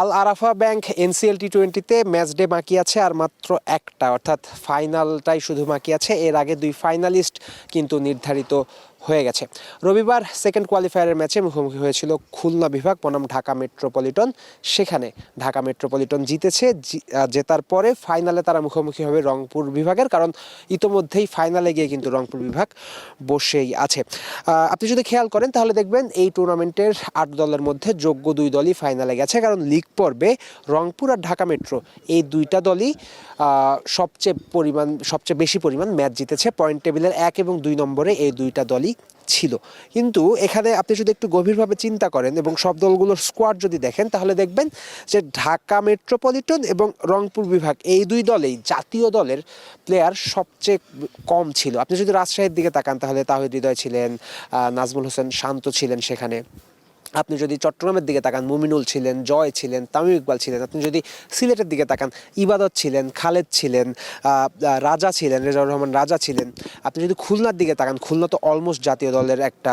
Al Arafah bank NCL T টোয়েন্টিতে match day বাকি আছে আর মাত্র একটা, অর্থাৎ ফাইনালটাই শুধু বাকি আছে। এর আগে দুই ফাইনালিস্ট কিন্তু নির্ধারিত হয়ে গেছে। রবিবার সেকেন্ড কোয়ালিফায়ারের ম্যাচে মুখোমুখি হয়েছিল খুলনা বিভাগ, বনাম ঢাকা মেট্রোপলিটন সেখানে ঢাকা মেট্রোপলিটন জিতেছে জেতার পরে ফাইনালে তারা মুখোমুখি হবে রংপুর বিভাগের, কারণ ইতোমধ্যেই ফাইনালে গিয়ে কিন্তু রংপুর বিভাগ বসেই আছে। আপনি যদি খেয়াল করেন, তাহলে দেখবেন এই টুর্নামেন্টের আট দলের মধ্যে যোগ্য দুই দলই ফাইনালে গেছে, কারণ লিগ পর্বে রংপুর আর ঢাকা মেট্রো এই দুইটা দলই সবচেয়ে পরিমাণ, সবচেয়ে বেশি পরিমাণ ম্যাচ জিতেছে। পয়েন্ট টেবিলের এক এবং দুই নম্বরে এই দুইটা দলই ছিল। কিন্তু এখানে আপনি যদি একটু গভীরভাবে চিন্তা করেন এবং সব দলগুলোর স্কোয়াড যদি দেখেন, তাহলে দেখবেন যে ঢাকা মেট্রোপলিটন এবং রংপুর বিভাগ এই দুই দলেই জাতীয় দলের প্লেয়ার সবচেয়ে কম ছিল। আপনি যদি রাজশাহীর দিকে তাকান, তাহলে তাহিদ হৃদয় ছিলেন নাজমুল হোসেন শান্ত ছিলেন সেখানে। আপনি যদি চট্টগ্রামের দিকে তাকান, মুমিনুল ছিলেন, জয় ছিলেন, তামিম ইকবাল ছিলেন, আপনি যদি সিলেটের দিকে তাকান, ইবাদত ছিলেন, খালেদ ছিলেন রাজা ছিলেন, রেজাউর রহমান রাজা ছিলেন, আপনি যদি খুলনার দিকে তাকান, খুলনা তো অলমোস্ট জাতীয় দলের একটা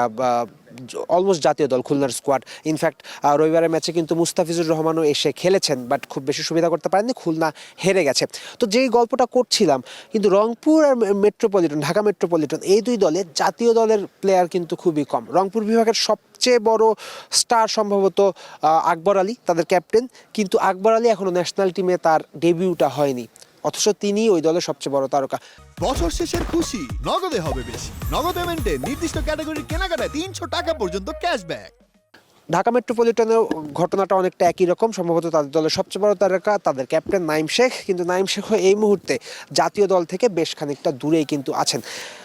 অলমোস্ট জাতীয় দল, খুলনার স্কোয়াড ইনফ্যাক্ট রবিবারের ম্যাচে কিন্তু মুস্তাফিজুর রহমানও এসে খেলেছেন বাট খুব বেশি সুবিধা করতে পারেননি, খুলনা হেরে গেছে। তো যেই গল্পটা করছিলাম, কিন্তু রংপুর আর মেট্রোপলিটন ঢাকা মেট্রোপলিটন এই দুই দলের জাতীয় দলের প্লেয়ার কিন্তু খুবই কম। রংপুর বিভাগের সবচেয়ে বড় স্টার সম্ভবত আকবর আলী তাদের ক্যাপ্টেন। কিন্তু আকবর আলী এখনও ন্যাশনাল টিমে তার ডেবিউটা হয়নি। অথচ তিনি ওই দলের সবচেয়ে বড় তারকা। বছর শেষের খুশি নগদে হবে বেশি। নগদ পেমেন্টে নির্দিষ্ট ক্যাটাগরির কেনাকাটায় তিনশো টাকা পর্যন্ত ক্যাশব্যাক ঢাকা মেট্রোপলিটনের ঘটনাটা অনেকটা একই রকম। সম্ভবত তাদের দলের সবচেয়ে বড় তারকা তাদের ক্যাপ্টেন নাইম শেখ। কিন্তু নাইম শেখ এই মুহূর্তে জাতীয় দল থেকে বেশ খানিকটা দূরেই কিন্তু আছেন।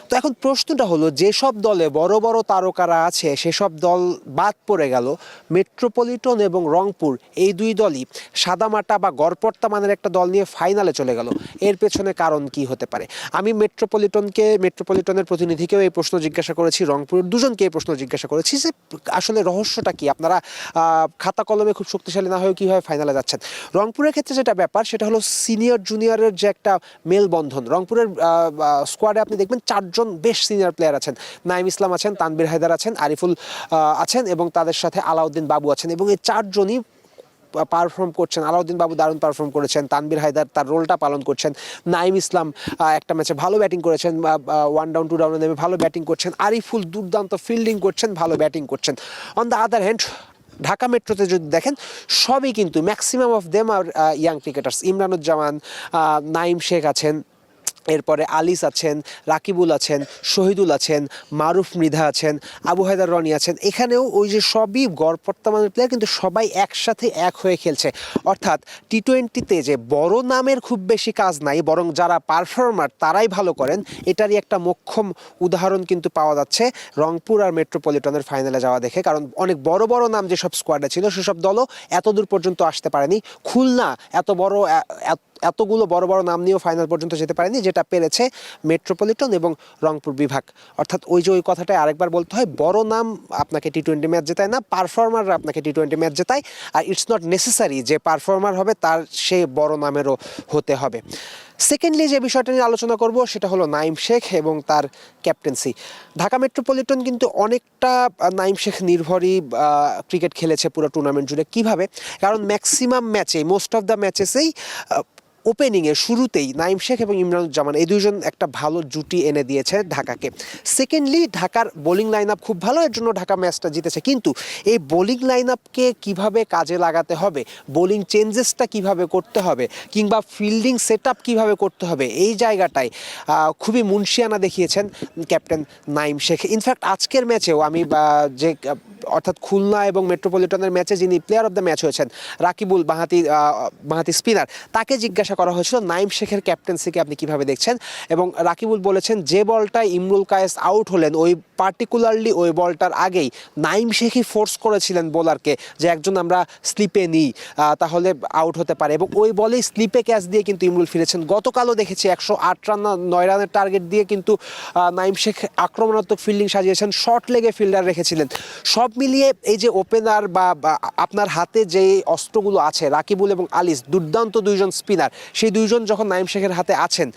তো এখন প্রশ্নটা হলো, যেসব দলে বড় বড় তারকারা আছে, সেসব দল বাদ পড়ে গেল, মেট্রোপলিটন এবং রংপুর, এই দুই দলই সাদামাটা বা গড়পড়তা মানের একটা দল নিয়ে ফাইনালে চলে গেল। এর পেছনে কারণ কি হতে পারে? আমি মেট্রোপলিটনকে, মেট্রোপলিটনের প্রতিনিধিকেও এই প্রশ্ন জিজ্ঞাসা করেছি, রংপুরের দুজনকে এই প্রশ্ন জিজ্ঞাসা করেছি যে আসলে রহস্যটা কি? আপনারা খাতা কলমে খুব শক্তিশালী না হয়ে কীভাবে ফাইনালে যাচ্ছেন? রংপুরের ক্ষেত্রে যেটা ব্যাপার, সেটা হলো সিনিয়র জুনিয়রের যে একটা মেলবন্ধন, রংপুরের স্কোয়াডে আপনি দেখবেন চারজন বেশ সিনিয়র প্লেয়ার আছেন। নাইম ইসলাম আছেন তানবির হায়দার আছেন, আরিফুল আছেন এবং তাদের সাথে আলাউদ্দিন বাবু আছেন এবং এই চারজনই পারফর্ম করছেন। আলাউদ্দিন বাবু দারুণ পারফর্ম করেছেন তানবির হায়দার তার রোলটা পালন করছেন নাইম ইসলাম একটা ম্যাচে ভালো ব্যাটিং করেছেন ওয়ান ডাউন টু ডাউনে নেমে ভালো ব্যাটিং করছেন, আরিফুল দুর্দান্ত ফিল্ডিং করছেন, ভালো ব্যাটিং করছেন। On the other hand Dhaka মেট্রোতে যদি দেখেন, সবই কিন্তু maximum of them are young cricketers Imranuzzaman Naim Sheikh আছেন এরপরে আলিস আছেন, রাকিবুল আছেন, শহীদুল আছেন, মারুফ মৃধা আছেন, আবু হায়দার রনি আছেন। এখানেও ওই যে সবই গড়পর্তামানের প্লেয়ার কিন্তু সবাই একসাথে এক হয়ে খেলছে। অর্থাৎ টি টোয়েন্টিতে যে বড় নামের খুব বেশি কাজ নাই, বরং যারা পারফর্মার তারাই ভালো করেন, এটারই একটা মোক্ষম উদাহরণ কিন্তু পাওয়া যাচ্ছে রংপুর আর মেট্রোপলিটনের ফাইনালে যাওয়া দেখে। কারণ অনেক বড় বড় নাম যেসব স্কোয়াডে ছিল, সেসব দলও এত দূর পর্যন্ত আসতে পারেনি। খুলনা এত বড় এতগুলো বড় বড় নাম নিয়েও ফাইনাল পর্যন্ত যেতে পারেনি, যেটা পেরেছে মেট্রোপলিটন এবং রংপুর বিভাগ। অর্থাৎ ওই যে ওই কথাটাই আরেকবার বলতে হয়, বড় নাম আপনাকে টি টোয়েন্টি ম্যাচ জেতায় না পারফর্মাররা আপনাকে টি টোয়েন্টি ম্যাচ জেতায়, আর ইটস নট নেসেসারি যে পারফর্মার হবে, তার সে বড় নামেরও হতে হবে। সেকেন্ডলি যে বিষয়টা নিয়ে আলোচনা করব, সেটা হলো নাইম শেখ এবং তার ক্যাপ্টেন্সি ঢাকা মেট্রোপলিটন কিন্তু অনেকটা নাইম শেখ নির্ভরই ক্রিকেট খেলেছে পুরো টুর্নামেন্ট জুড়ে। কীভাবে? কারণ ম্যাক্সিমাম ম্যাচে মোস্ট অফ দ্য ম্যাচেসেই ওপেনিংয়ে শুরুতেই নাইম শেখ এবং ইমরানুজ্জামান এই দুইজন একটা ভালো জুটি এনে দিয়েছে ঢাকাকে। সেকেন্ডলি ঢাকার বোলিং লাইন আপ খুব ভালো, এর জন্য ঢাকা ম্যাচটা জিতেছে। কিন্তু এই বোলিং লাইন আপকে কীভাবে কাজে লাগাতে হবে? বোলিং চেঞ্জেসটা কীভাবে করতে হবে? কিংবা ফিল্ডিং সেট আপ কীভাবে করতে হবে? এই জায়গাটায় খুবই মুন্সিয়ানা দেখিয়েছেন ক্যাপ্টেন নাইম শেখ। ইনফ্যাক্ট আজকের ম্যাচেও আমি যে, অর্থাৎ খুলনা এবং মেট্রোপলিটনের ম্যাচে যিনি প্লেয়ার অফ দ্য ম্যাচ হয়েছেন, রাকিবুল বাহাতি বাহাতি স্পিনার তাকে জিজ্ঞাসা করা হয়েছিল নাইম শেখের ক্যাপ্টেন্সিকে আপনি কীভাবে দেখছেন? এবং রাকিবুল বলেছেন, যে বলটায় ইমরুল কায়েস আউট হলেন, ওই পার্টিকুলারলি ওই বলটার আগেই নাইম শেখই ফোর্স করেছিলেন বোলারকে যে একজন আমরা স্লিপে নিই তাহলে আউট হতে পারে। এবং ওই বলেই স্লিপে ক্যাচ দিয়ে কিন্তু ইমরুল ফিরেছেন। গতকালও দেখেছি একশো আট রান নয় রানের টার্গেট দিয়ে কিন্তু নাইম শেখ আক্রমণাত্মক ফিল্ডিং সাজিয়েছেন শর্ট লেগে ফিল্ডার রেখেছিলেন। সব মিলিয়ে এই যে ওপেনার বা আপনার হাতে যে অস্ত্রগুলো আছে, রাকিবুল এবং আলিস, দুর্দান্ত দুইজন স্পিনার সেই দুইজন যখন নাইম শেখের হাতে আছেন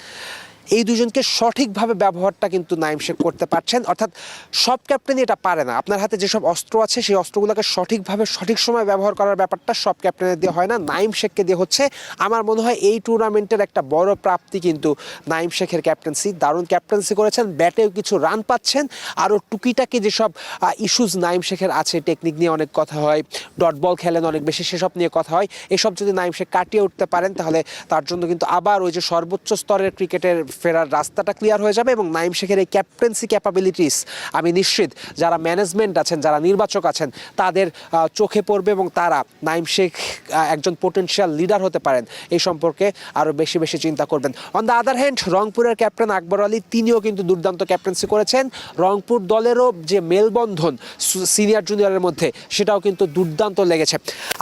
এই দুজনকে সঠিকভাবে ব্যবহারটা কিন্তু নাইম শেখ করতে পারছেন। অর্থাৎ সব ক্যাপ্টেনই এটা পারে না। আপনার হাতে যেসব অস্ত্র আছে, সেই অস্ত্রগুলোকে সঠিকভাবে, সঠিক সময় ব্যবহার করার ব্যাপারটা সব ক্যাপ্টেনের দিয়ে হয় না। নাইম শেখকে দিয়ে হচ্ছে আমার মনে হয় এই টুর্নামেন্টের একটা বড় প্রাপ্তি কিন্তু নাইম শেখের ক্যাপ্টেন্সি। দারুণ ক্যাপ্টেন্সি করেছেন, ব্যাটেও কিছু রান পাচ্ছেন, আরও টুকিটাকি যেসব ইস্যুজ নাইম শেখের আছে টেকনিক নিয়ে অনেক কথা হয় ডট বল খেলেন অনেক বেশি, সেসব নিয়ে কথা হয়। এসব যদি নাইম শেখ কাটিয়ে উঠতে পারেন, তাহলে তার জন্য কিন্তু আবার ওই যে সর্বোচ্চ স্তরের ক্রিকেটের ফেরার রাস্তাটা ক্লিয়ার হয়ে যাবে এবং নাইম শেখের এই ক্যাপ্টেন্সি ক্যাপাবিলিটিস আমি নিশ্চিত যারা ম্যানেজমেন্ট আছেন, যারা নির্বাচক আছেন, তাদের চোখে পড়বে এবং তারা নাইম শেখ একজন পোটেনশিয়াল লিডার হতে পারেন। এই সম্পর্কে আরও বেশি বেশি চিন্তা করবেন। অন দ্য আদার হ্যান্ড রংপুরের ক্যাপ্টেন আকবর আলী, তিনিও কিন্তু দুর্দান্ত ক্যাপ্টেন্সি করেছেন। রংপুর দলেরও যে মেলবন্ধন সিনিয়র জুনিয়রের মধ্যে, সেটাও কিন্তু দুর্দান্ত লেগেছে।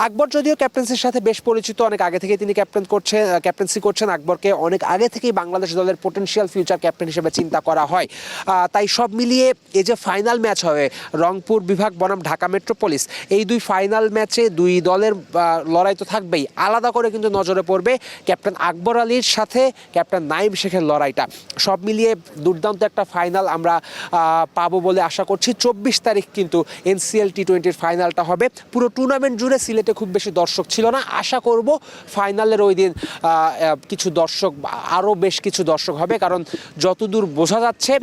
আকবর যদিও ক্যাপ্টেন্সির সাথে বেশ পরিচিত, অনেক আগে থেকে তিনি ক্যাপ্টেন করছেন ক্যাপ্টেন্সি করছেন। আকবরকে অনেক আগে থেকেই বাংলাদেশ দলের পোটেনশিয়াল ফিউচার ক্যাপ্টেন হিসেবে চিন্তা করা হয়। তাই সব মিলিয়ে এই যে ফাইনাল ম্যাচ হবে, রংপুর বিভাগ বনাম ঢাকা মেট্রোপলিস এই দুই ফাইনাল ম্যাচে দুই দলের লড়াই তো থাকবেই। আলাদা করে কিন্তু নজরে পড়বে ক্যাপ্টেন আকবর আলীর সাথে ক্যাপ্টেন নাইম শেখের লড়াইটা। সব মিলিয়ে দুর্দান্ত একটা ফাইনাল আমরা পাবো বলে আশা করছি। চব্বিশ তারিখ কিন্তু এনসিএল টি টোয়েন্টির ফাইনালটা হবে। পুরো টুর্নামেন্ট জুড়ে সিলেটে খুব বেশি দর্শক ছিল না। আশা করব ফাইনালের ওই দিন কিছু দর্শক আরও বেশ কিছু দর্শক হবে, কারণ যতদূর বোঝা যাচ্ছে,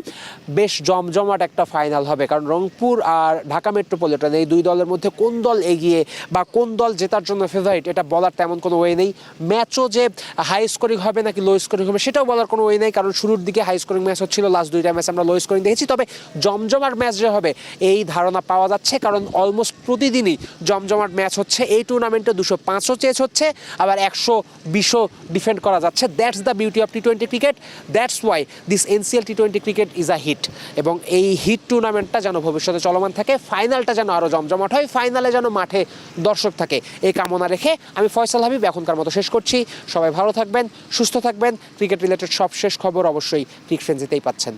বেশ জমজমাট একটা ফাইনাল হবে। কারণ রংপুর আর ঢাকা মেট্রোপলিটন, এই দুই দলের মধ্যে কোন দল এগিয়ে বা কোন দল জেতার জন্য ফেভারিট এটা বলার তেমন কোনো ওয়ে নেই। ম্যাচও যে হাই স্কোরিং হবে নাকি লো স্কোরিং হবে, সেটাও বলার কোনো ওয়ে নেই, কারণ শুরুর দিকে হাই স্কোরিং ম্যাচ হচ্ছিল লাস্ট দুইটা ম্যাচ আমরা লো স্কোরিং দেখেছি। তবে জমজমাট ম্যাচ যে হবে, এই ধারণা পাওয়া যাচ্ছে, কারণ অলমোস্ট প্রতিদিনই জমজমাট ম্যাচ হচ্ছে। এই টুর্নামেন্টে দুশো পাঁচও চেস হচ্ছে, আবার একশো বিশও ডিফেন্ড করা যাচ্ছে। That's the beauty of T twenty cricket that's why this NCL T twenty cricket is a hit এবং এই হিট টুর্নামেন্টটা যেন ভবিষ্যতে চলমান থাকে ফাইনালটা যেন আরও জমজমাট হয় ফাইনালে যেন মাঠে দর্শক থাকে। এই কামনা রেখে আমি ফয়সাল হাবিব এখনকার মতো শেষ করছি। সবাই ভালো থাকবেন, সুস্থ থাকবেন। ক্রিকেট রিলেটেড সব শেষ খবর অবশ্যই ক্রিক ফ্রেন্সিতেই পাচ্ছেন।